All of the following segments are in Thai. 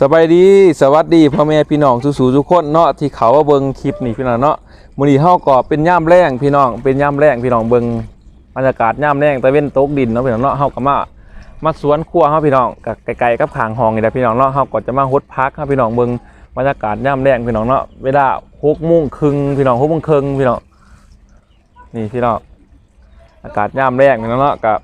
สบายดีสวัสดีพ่อแม่พี่น้องสู่ๆทุกคนเนาะที่เขาว่าเบิ่งคลิปนี่พี่น้องเนาะมื้อนี้เฮาก็เป็นย่ามแรงพี่น้องเป็นย่ามแรงพี่น้องเบิ่งบรรยากาศย่ามแรงตะเว้นตกดินเนาะพี่น้องเนาะเฮาก็มามาสวนครัวเฮาพี่น้องกับไกลๆกับข้างห้องนี่แหละพี่น้องเนาะเฮาก็จะมาฮดพักเฮาพี่น้องเบิ่งบรรยากาศย่ามแรงพี่น้องเนาะเวลา6โมงครึ่งพี่น้อง6โมงครึ่งพี่น้องนี่พี่น้องอากาศย่ามแรงพี่น้องเนาะกับ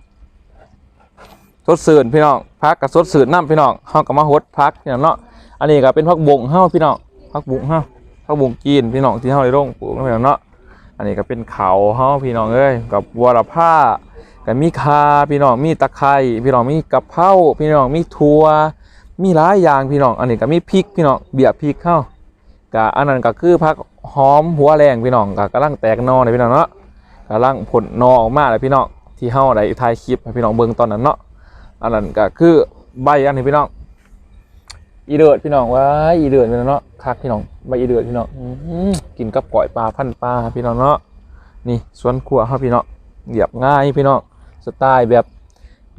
สดสื่นพี่น้องพักกับสดสื่นน้ำพี่น้องเฮากับมาฮดพักพี่น้องเนาะอันนี้ก็เป็นพักบงเฮาพี่น้องพักบุงเฮาพักบุงจีนพี่น้องที่เฮาได้ลงปลูกนะพี่น้องเนาะอันนี้ก็เป็นเขาเฮาพี่น้องเอ้ยกับวัวละผ้ากับมีคาพี่น้องมีตะไคร้พี่น้องมีกะเพราพี่น้องมีถั่วมีหลายอย่างพี่น้องอันนี้ก็มีพริกพี่น้องเบียร์พริกเข้ากะอันนั้นก็คือพักหอมหัวแรงพี่น้องกะกำลังแตกนอเลยพี่น้องเนาะกำลังผลนอออกมาเลยพี่น้องที่เฮาได้ถ่ายคลิปให้พี่น้องเบิ่งตอนนั้นเนาะ อันนั้นก็คือใบอันนี้พี่น้อง อีเดือดพี่น้องว้าอีเดือดพี่น้องเนาะคักพี่น้องใบอีเดือดพี่น้องอกินกับก่อยปลาพันปลาพี่น้องเนาะนี่สวนครัวครับพี่น้องเหยียบง่ายพี่น้องสไตล์แบบ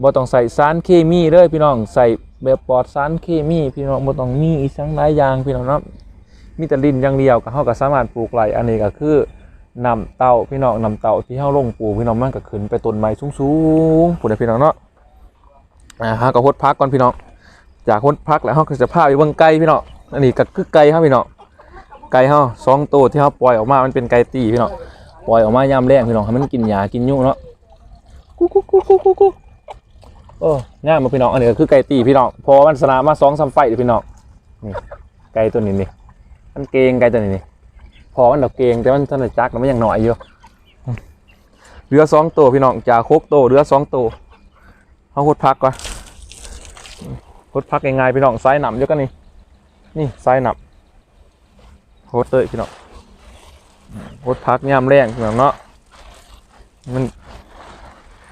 บ่ต้องใส่สารเคมีเลยพี่น้องใส่แบบปลอดสารเคมีพี่น้องบ่ต้องมีอีสังหลายอย่างพี่น้องเนาะมีแต่ดินอย่างเดียวก็เฮาก็สามารถปลูกไรอันนี้ก็คือนำเต้าพี่น้องนำเต้าที่เฮาลงปลูกพี่น้องมันก็ขึ้นไปต้นไม้สูงๆพุ่นน่ะพี่น้องเนาะ อ่าฮะก็ฮดพักก่อนพี่น้องจากฮดพักแล้วเขาก็จะพาไปเบิ่งไก่พี่น้องอันนี้ก็คือไก่ครับพี่น้องไก่เขาสองตัวที่เขาปล่อยออกมา มันเป็นไก่ตีพี่น้องปล่อยออกมายามแรงพี่น้องให้มันกินหญ้ากินยุ่งเนาะกุ๊กกุ๊กกุ๊กกุ๊กกุ๊กกุ๊กโอ้ง่ายมาพี่น้องอันนี้ก็คือไก่ตีพี่น้องพอมันสนามมาสองสามไฟเด้อพี่น้องนี่ไก่ตัวนี้นี่มันเกงไก่ตัวนี้นี่พอมันดอกเกงแต่มันท่านได้จักแล้วมันยังหน่อยอยู่เหลือสองตัวพี่น้องจากโคกโตเหลือสองตัวเขาหดพักก่อน หดพักยังไงพี่น้องไซส์หนำเยอะกันนี่นี่ไซส์หนำหดเลยพี่น้องหดพักย่ำแรงพี่น้องเนาะมัน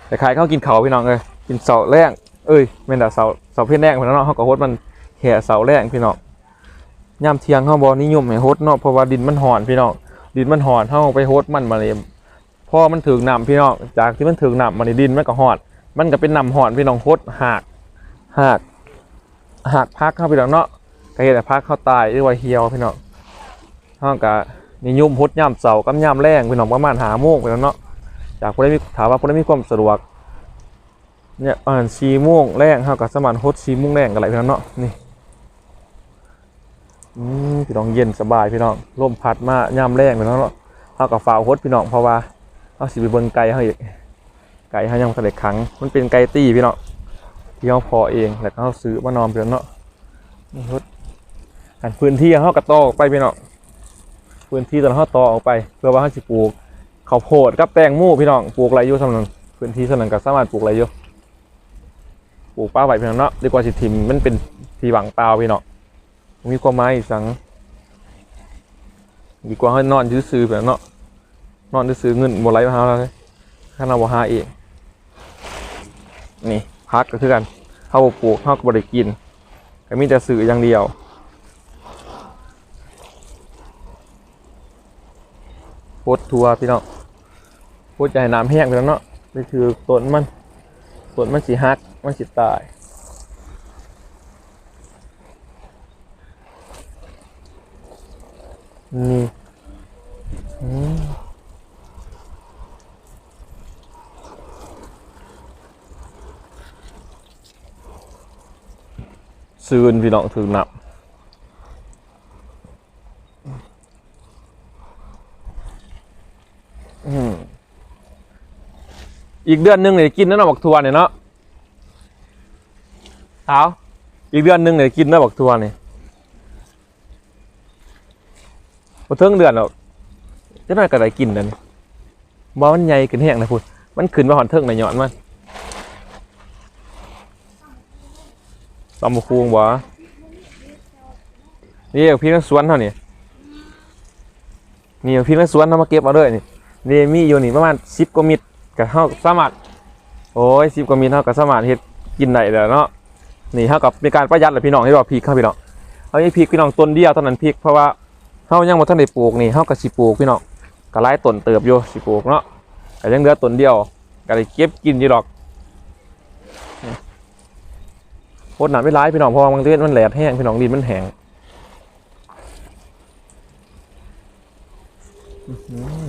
แต่ใครเขากินเขาพี่น้องเลยกินเสาแรงเอ้ยเมนแต่เสาเสาเพี้ยนแรงพี่น้องเนาะเขาก็หดมันแห่เสาแรงพี่น้องย่ำเทียงเขาบอนิยมให้หดเนาะเพราะว่าดินมันห่อนพี่น้องดินมันห่อนเข้าไปหดมันมาเลยพอมันถึงน้ำพี่น้องจากที่มันถึงน้ำมันนี่ดินมันก็ห่อนมันก็เป็นนำหอนพี่น้องโคตรหัก หักหักพักเข้าไปแล้วเนาะก็เห็นแต่พักเข้าตายหรือว่าเหี่ยวพี่น้องห้องกะนิยมพดย่ำเสากับย่ำแรงพี่น้องประมาณหาโมงไปแล้วเนาะจากคนได้มีถามว่าคนได้มีความสะดวกเนี่ยอ่านสีม่วงแรงเท่ากับสมานฮดสีม่วงแรงกันอะไรพี่น้องเนาะนี่อืมพี่น้องเย็นสบายพี่น้องลมพัดมาย่ำแรงพี่น้องเนาะเท่ากับฝ่าวฮดพี่น้องเพราะว่าเอาสิไปเบิ่งไกลเขาอีกไก่เขายังทะเลขัง มันเป็นไก่ตี้พี่เนาะ ที่เขาพอเองแล้วก็เขาซื้อมานอนเพื่อนเนาะนี่รถอันพื้นที่เขากระต่อออกไปพี่เนาะพื้นที่ตอนเขาต่อออกไป เพื่อว่าเขาจะปลูกข้าวโพดกับแตงโมพี่น้องปลูกอะไรอยู่สำนันพื้นที่สำนันก็สามารถปลูกอะไรอยู่ปลูกป้าไหวพี่น้องเนาะดีกว่าสิทิมมันเป็นทีบังเปล่าพี่เนาะมีความหมายอีกสังดีกว่าให้นอนซื้อแบบเนาะนอนซื้อเงินหมดไรมาหาเราเลยข้าเราบ่หาเองนี่ พักก็คือกันเข้าปลูกเข้าก็บริกินก็มีแต่สื่ออย่างเดียวโคตรทัวพี่น้องโคตรจะให้น้ำแห้งไปแล้วเนาะนี่คือต้นมันต้นมันสีฮักมันสีตายนี่ ซืนพี่น้องถึงหนับอีกเดือนหนึงเนี่ยกินนั่นนะบักทัวเนี่ยเนาะเอาอีกเดือนหนึงเนี่ยกินนั่นบักทัวเนี่ยมาเทิงเดือนหรอกจะน่อยก็ได้กินนั่นบ่มันใหญ่ขึ้นแห้งนะพูดมันขึ้นมาหอนเทิงในหย่อนมัน ตำบักคูงบ่นี่เอาพี่นักสวนเท่านี่นี่เอาพี่นักสวนเอามาเก็บเอาด้วยนี่นี่มีอยู่นี่ประมาณสิบกว่ามิตรกับเท่าสามารถโอ้ยสิบกว่ามิตรเท่ากับสามารถเฮ็ดกินได้แล้วเนาะนี่เท่ากับมีการประหยัดแหละพี่น้องที่ว่าพริกครับพี่น้องเอานี่พริกพี่น้องต้นเดียวเท่านั้นพริกเพราะว่าเฮายังบ่ทันได้ปลูกนี่เฮาก็สิปลูกพี่น้องก็หลายต้นเติบอยู่สิปลูกเนาะก็ยังเหลือต้นเดียวก็ได้เก็บกินอยู่ดอก โคตรหนาไม่ร้ายพี่น้องพอบางเดือนมันแหลดแห้งพี่น้องดินมันแห้งอื้อหือ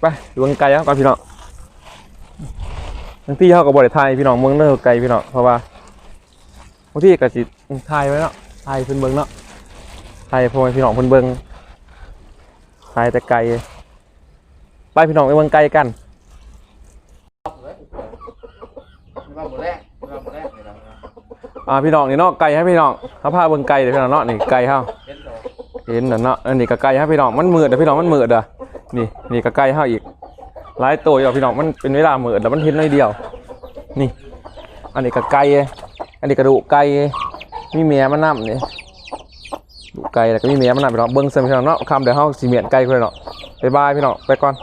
ไปดูกันไกลแล้วก่อนพี่น้องบางที่เขากับบริไทยพี่น้องเมืองเนื้อไกลพี่น้องเพราะว่าบางที่ก็สิไทยไว้เนาะไทยเพิ่นเบิ่งเนาะไทยพอให้พี่น้องเพิ่นเบิ่งไทยแต่ไกลไปพี่น้องไปเบิ่งไกลกัน ว่าหมดแรกว่าหมดแรกเลยนะ อ่าพี่น้องนี่เนาะไก่ให้พี่น้องเขาพาเบิ่งไก่เดี๋ยวพี่น้องเนาะนี่ไก่เฮาเห็นเหรอเห็นน่ะเนาะอันนี้ก็ไก่ให้พี่น้องมันมืดเด้อพี่น้องมันมืดเด้อนี่นี่ก็ไก่เฮาอีกหลายตัวอยู่พี่น้องมันเป็นเวลามืดแล้วมันเห็นน้อยเดียว นี่ อันนี้ก็ไก่อันนี้กระดูกไก่มีเมียมันนำนี่ดูไก่แล้วก็มีเมียมันนำพี่น้องเบิ่งเสร็จพี่น้องเนาะคำเดี๋ยวเฮาสิเมียนไก่เพิ่นเนาะบ๊ายบายพี่น้องไปก่อน